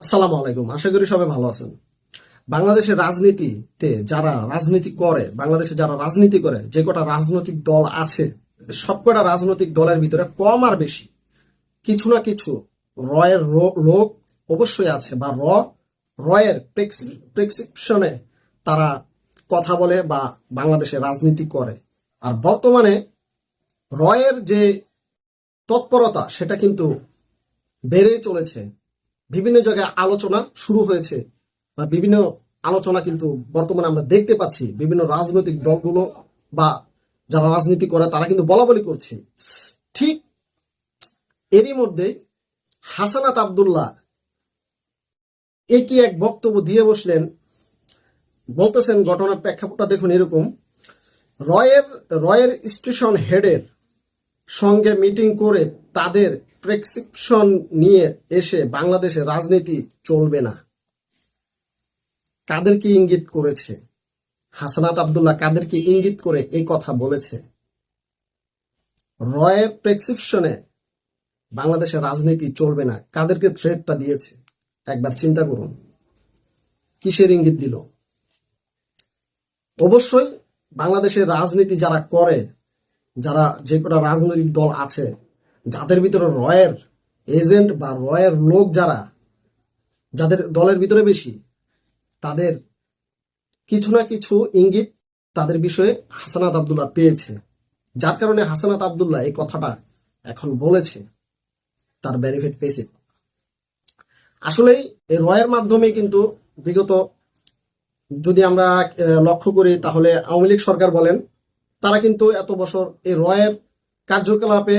আসসালামু আলাইকুম, আশা করি সবাই ভালো আছেন। বাংলাদেশের রাজনীতিতে যারা রাজনীতি করে, বাংলাদেশে যারা রাজনীতি করে, যে কটা রাজনৈতিক দল আছে সবকটা রাজনৈতিক দলের ভিতরে কম আর বেশি কিছু না কিছু রয়ের লোক অবশ্যই আছে, বা র, রয়ের প্রেসক্রিপশনে তারা কথা বলে বা বাংলাদেশে রাজনীতি করে। আর বর্তমানে রয়ের যে তৎপরতা, সেটা কিন্তু বেড়ে চলেছে। বিভিন্ন জায়গায় আলোচনা শুরু হয়েছে বা বিভিন্ন আলোচনা কিন্তু বর্তমানে আমরা দেখতে পাচ্ছি। বিভিন্ন রাজনৈতিক দলগুলো বা যারা রাজনীতি করে, তারা কিন্তু বলা বলি করছে। ঠিক এরই মধ্যে হাসানাত আবদুল্লাহ একই এক বক্তব্য দিয়ে বসলেন। বলতেছেন, ঘটনার প্রেক্ষাপটটা দেখুন এরকম। রয়ের রয়ের স্টেশন হেডের সঙ্গে মিটিং করে তাদের প্রেসক্রিপশন নিয়ে এসে বাংলাদেশে রাজনীতি চলবে না। কাদেরকে ইঙ্গিত করেছে? হাসানাত আবদুল্লাহ কাদেরকে ইঙ্গিত করে এই কথা বলেছে? রয়ের প্রেসক্রিপশনে বাংলাদেশে রাজনীতি চলবে না। কাদেরকে থ্রেটটা দিয়েছে? একবার চিন্তা করুন। কিসের ইঙ্গিত দিল? অবশ্যই বাংলাদেশের রাজনীতি যারা করে, যারা যে কটা রাজনৈতিক দল আছে যাদের ভিতরে রয়ের এজেন্ট বা রয়ের লোক যারা, যাদের দলের ভিতরে বেশি, তাদের কিছু না কিছু ইঙ্গিত তাদের বিষয়ে হাসানাত আবদুল্লাহ পেয়েছে। যার কারণে হাসানাত আবদুল্লাহ এই কথাটা এখন বলেছে, তার বেনিফিট পেয়েছে। আসলেই এই রয়ের মাধ্যমে কিন্তু বিগত, যদি আমরা লক্ষ্য করি, তাহলে আওয়ামী লীগ সরকার বলেন, তারা কিন্তু এত বছর এই রয়ের কার্যকলাপে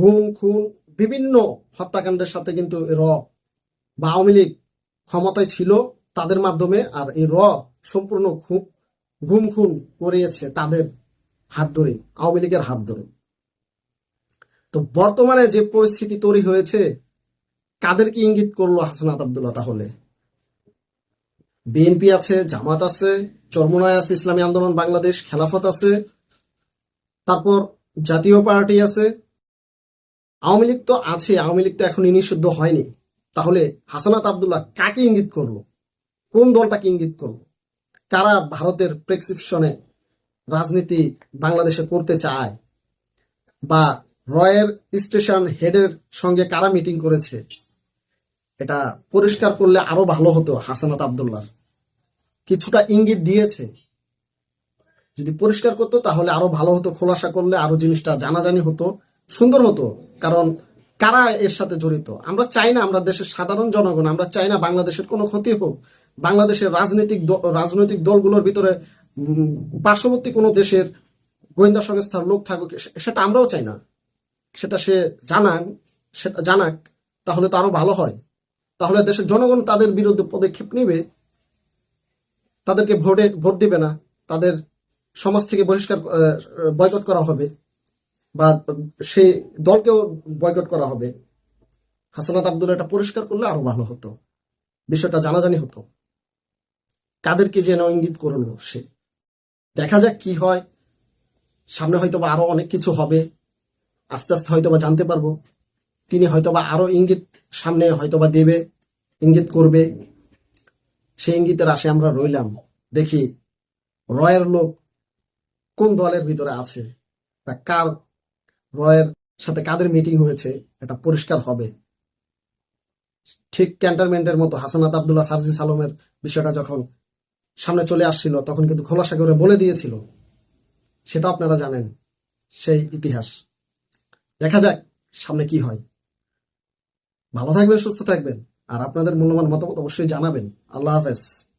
গুম, খুন, বিভিন্ন হত্যাকাণ্ডের সাথে কিন্তু র বা আওয়ামী লীগ ক্ষমতায় ছিল, তাদের মাধ্যমে আর এই র সম্পূর্ণ গুম, খুন করিয়েছে তাদের হাত ধরে, আওয়ামী লীগের হাত ধরে। তো বর্তমানে যে পরিস্থিতি তৈরি হয়েছে, কাদেরকে ইঙ্গিত করল হাসনাত আবদুল্লাহ তাহলে? বিএনপি আছে, জামাত আছে, চরমনায় আছে, ইসলামী আন্দোলন, বাংলাদেশ, খেলাফত আছে, তারপর জাতীয় পার্টি আছে আওয়ামী লীগ তো আছে, আওয়ামী লীগ তো এখন নিষিদ্ধ হয়নি। তাহলে হাসানাত আবদুল্লাহ কাকে ইঙ্গিত করল কোন দলটাকে ইঙ্গিত করল কারা ভারতের প্রেসক্রিপশনে রাজনীতি বাংলাদেশে করতে চায়? বা রয়ের স্টেশন হেডের সঙ্গে কারা মিটিং করেছে? এটা পরিষ্কার করলে আরও ভালো হতো হাসানাত আবদুল্লাহ কিছুটা ইঙ্গিত দিয়েছে। যদি পরিষ্কার করতো তাহলে আরও ভালো হতো, খোলাসা করলে আরও জিনিসটা জানাজানি হতো। সুন্দর হতো, কারণ কারা এর সাথে জড়িত? আমরা চাই না আমরা দেশের সাধারণ জনগণ, আমরা চাই না বাংলাদেশের কোনো ক্ষতি হোক। বাংলাদেশের রাজনৈতিক রাজনৈতিক দলগুলোর ভিতরে পার্শ্ববর্তী কোনো দেশের গোয়েন্দা সংস্থার লোক থাকুক সেটা আমরাও চাই না। সেটা সে জানান, সেটা জানাক, তাহলে তো আরও ভালো হয়। তাহলে দেশের জনগণ তাদের বিরুদ্ধে পদক্ষেপ নেবে, তাদেরকে ভোটে ভোট দিবে না, তাদের সমাজ থেকে বহিষ্কার বয়কট করা হবে। বা সে দলকেও বয়কট করা হবে। হাসানাত আব্দুল এটা পরিষ্কার করলে আরও ভালো হতো। বিষয়টা জানাজানি হতো। কাদেরকে যেন ইঙ্গিত করল সে। দেখা যাক কি হয়। সামনে হয়তো বা আরও অনেক কিছু হবে। আস্তে আস্তে হয়তো বা জানতে পারব। তিনি হয়তো বা আরও ইঙ্গিত সামনে হয়তো বা দেবে, ইঙ্গিত করবে। সেই ইঙ্গিতের আশে আমরা রইলাম। দেখি, রয়ের লোক কোন দলের ভিতরে আছে? বা কার রয়ের সাথে কাদের মিটিং হয়েছে, এটা পরিষ্কার হবে। ঠিক ক্যান্টনমেন্টের মতো হাসানাত আবদুল্লাহ সার্জিস আলমের বিষয়টা যখন সামনে চলে আসছিল, তখন কিন্তু খোলাসা করে বলে দিয়েছিল। সেটা আপনারা জানেন, সেই ইতিহাস। দেখা যাক সামনে কি হয়। ভালো থাকবেন, সুস্থ থাকবেন। আর আপনাদের মূল্যবান মতামত অবশ্যই জানাবেন। আল্লাহ হাফেজ।